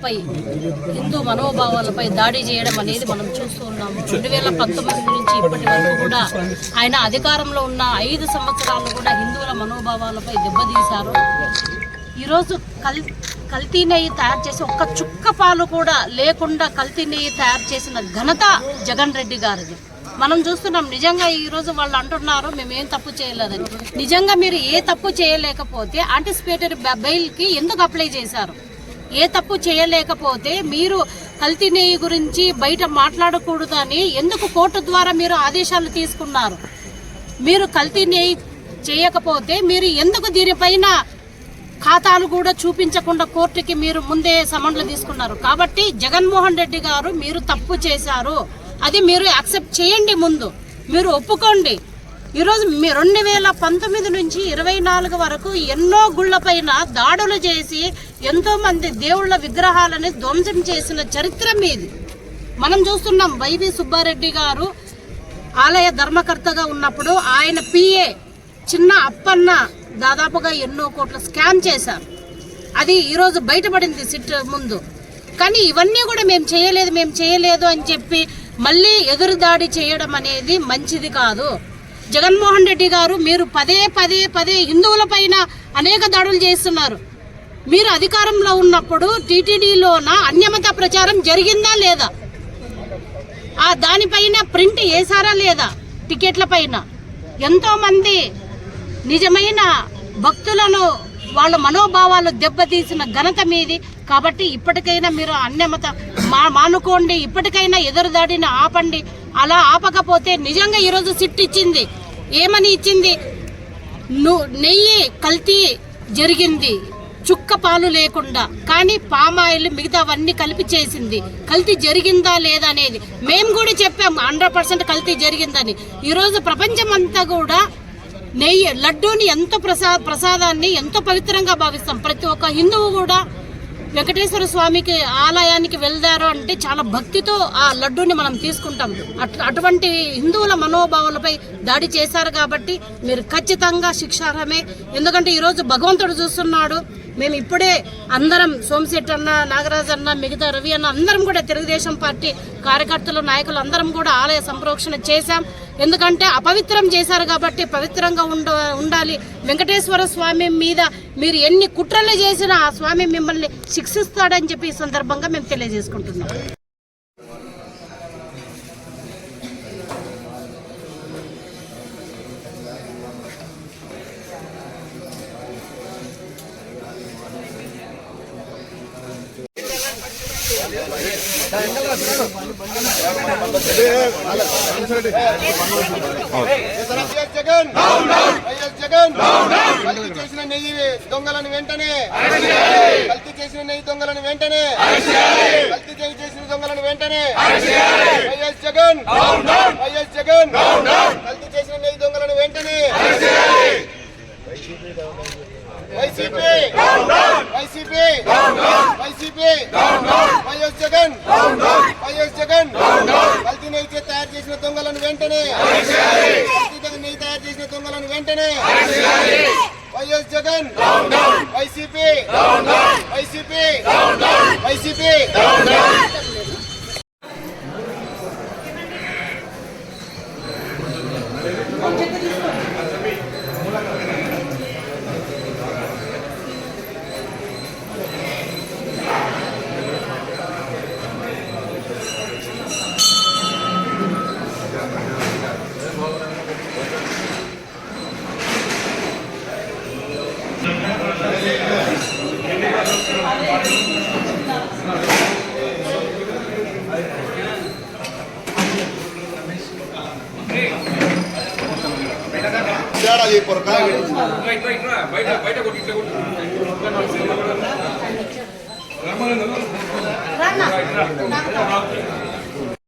మనోభావాలపై హిందూ మనోభావాలపై దాడి చేయడం అనేది మనం చూస్తూ ఉన్నాము. రెండు వేల పంతొమ్మిది నుంచి ఇప్పటి వరకు కూడా ఆయన అధికారంలో ఉన్న ఐదు సంవత్సరాలు కూడా హిందువుల మనోభావాలపై దెబ్బతీశారు. ఈరోజు కల్ కల్తీ నెయ్యి తయారు చేసి ఒక్క చుక్క పాలు కూడా లేకుండా కల్తీ నెయ్యి తయారు చేసిన ఘనత జగన్ రెడ్డి గారిది. మనం చూస్తున్నాం నిజంగా ఈరోజు వాళ్ళు అంటున్నారు మేము ఏం తప్పు చేయలేదని. నిజంగా మీరు ఏ తప్పు చేయలేకపోతే యాంటిసిపేటరీ బెయిల్కి ఎందుకు అప్లై చేశారు? ఏ తప్పు చేయలేకపోతే మీరు కల్తీ నెయ్యి గురించి బయట మాట్లాడకూడదని ఎందుకు కోర్టు ద్వారా మీరు ఆదేశాలు తీసుకున్నారు? మీరు కల్తీ నెయ్యి చేయకపోతే మీరు ఎందుకు దీనిపైన ఖాతాలు కూడా చూపించకుండా కోర్టుకి మీరు ముందే సమన్లు తీసుకున్నారు? కాబట్టి జగన్మోహన్ రెడ్డి గారు మీరు తప్పు చేశారు. అది మీరు యాక్సెప్ట్ చేయండి ముందు. మీరు ఒప్పుకోండి. ఈరోజు రెండు వేల పంతొమ్మిది నుంచి ఇరవై నాలుగు వరకు ఎన్నో గుళ్ళపైన దాడులు చేసి ఎంతోమంది దేవుళ్ళ విగ్రహాలని ధ్వంసం చేసిన చరిత్ర మీది. మనం చూస్తున్నాం వైవి సుబ్బారెడ్డి గారు ఆలయ ధర్మకర్తగా ఉన్నప్పుడు ఆయన పిఏ చిన్న అప్పన్న దాదాపుగా ఎన్నో కోట్ల స్కామ్ చేశారు. అది ఈరోజు బయటపడింది సిట్ ముందు. కానీ ఇవన్నీ కూడా మేము చేయలేదు మేము చేయలేదు అని చెప్పి మళ్ళీ ఎదురు దాడి చేయడం అనేది మంచిది కాదు. జగన్మోహన్ రెడ్డి గారు మీరు పదే పదే పదే హిందువుల పైన అనేక దాడులు చేస్తున్నారు. మీరు అధికారంలో ఉన్నప్పుడు టీటీడీలోన అన్యమత ప్రచారం జరిగిందా లేదా? ఆ దానిపైన ప్రింట్ వేసారా లేదా? టికెట్ల పైన. ఎంతోమంది నిజమైన భక్తులను వాళ్ళ మనోభావాలు దెబ్బతీసిన ఘనత మీది. కాబట్టి ఇప్పటికైనా మీరు అన్యమత మా మానుకోండి ఇప్పటికైనా ఎదురుదాడిని ఆపండి. అలా ఆపకపోతే నిజంగా ఈరోజు సిట్ ఇచ్చింది ఏమని ఇచ్చింది? ను- నెయ్యి కల్తీ జరిగింది. చుక్క పాలు లేకుండా. కానీ పామాయిల్ మిగతావన్నీ కలిపి చేసింది. కల్తీ జరిగిందా లేదా అనేది మేము కూడా చెప్పాము హండ్రెడ్ పర్సెంట్ కల్తీ జరిగిందని. ఈరోజు ప్రపంచం అంతా కూడా నెయ్యి లడ్డూని ఎంతో ప్రసా ప్రసాదాన్ని ఎంతో పవిత్రంగా భావిస్తాం. ప్రతి ఒక్క హిందువు కూడా వెంకటేశ్వర స్వామికి ఆలయానికి వెళ్దారు అంటే చాలా భక్తితో ఆ లడ్డూని మనం తీసుకుంటాం. అట్- అటువంటి హిందువుల మనోభావాలపై దాడి చేశారు కాబట్టి మీరు ఖచ్చితంగా శిక్షార్హమే. ఎందుకంటే ఈరోజు భగవంతుడు చూస్తున్నాడు. మేము ఇప్పుడే అందరం సోమశెట్టి అన్న నాగరాజ్ అన్న మిగతా రవి అన్న అందరం కూడా తెలుగుదేశం పార్టీ కార్యకర్తలు నాయకులు అందరం కూడా ఆలయ సంప్రోక్షణ చేశాం. ఎందుకంటే అపవిత్రం చేశారు కాబట్టి పవిత్రంగా ఉండ ఉండాలి వెంకటేశ్వర స్వామి మీద మీరు ఎన్ని కుట్రలు చేసినా ఆ స్వామి మిమ్మల్ని శిక్షిస్తాడని చెప్పి ఈ సందర్భంగా మేము తెలియజేసుకుంటున్నాం Yeah. జగన్ వైఎస్ జగన్ కల్తీ చేసిన నెయ్యి దొంగలను వెంటనే కల్తీ చేసిన నెయ్యి దొంగలను వెంటనే కల్తీ చేయి చేసిన దొంగలను వెంటనే వైఎస్ జగన్ వైఎస్ జగన్ కల్తీ చేసిన నెయ్యి దొంగలను వెంటనే YCP YCP YCP YS Jagan! YS Jagan! కల్తీ నెయ్యి తయారు చేసిన దొంగలను వెంటనే! కల్తీ నెయ్యి తయారు చేసిన దొంగలను వెంటనే! YS Jagan! YCP! YCP! YCP! తేడా చెప్పారు బయట